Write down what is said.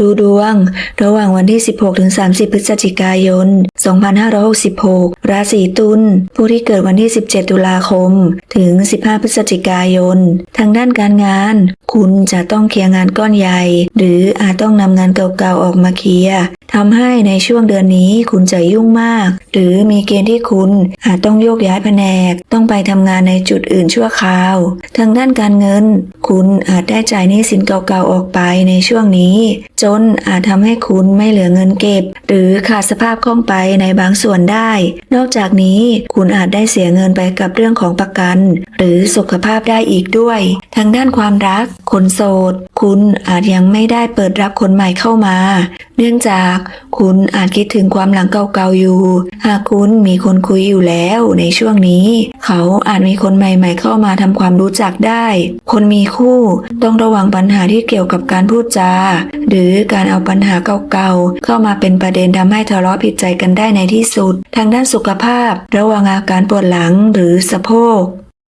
ดูดวง ระหว่างวันที่ 16 ถึง 30 พฤศจิกายน 2566 ราศีตุล ผู้ที่เกิดวันที่ 17 ตุลาคม ถึง 15 พฤศจิกายน ทางด้านการงาน คุณจะต้องเคลียร์งานก้อนใหญ่ หรืออาจต้องนำงานเก่าๆออกมาเคลียร์ ทำให้ในช่วงเดือนนี้คุณจะยุ่งมาก หรือมีเกณฑ์ที่คุณอาจต้องโยกย้ายแผนก ต้องไปทำงานในจุดอื่นชั่วคราว ทางด้านการเงิน คุณอาจได้จ่ายหนี้สินเก่าๆออกไปในช่วงนี้ จนอาจทำให้คุณไม่เหลือเงินเก็บ หรือขาดสภาพคล่องไปในบางส่วนได้ นอกจากนี้คุณอาจได้เสียเงินไปกับเรื่องของประกัน หรือสุขภาพได้อีกด้วย ทางด้านความรัก คนโสด คุณอาจยังไม่ได้เปิดรับคนใหม่เข้ามา เนื่องจากคุณอาจคิดถึงความหลังเก่าๆอยู่ หากคุณมีคนคุยอยู่แล้วในช่วงนี้ เขาอาจมีคนใหม่ ๆ เข้ามาทำความรู้จักได้ คนมีคู่ต้องระวังปัญหาที่เกี่ยวกับการพูดจา หรือการเอาปัญหาเก่าๆเข้ามาเป็นประเด็นทำให้ทะเลาะผิดใจกันได้ในที่สุด ทางด้านสุขภาพ ระวังอาการปวดหลังหรือสะโพก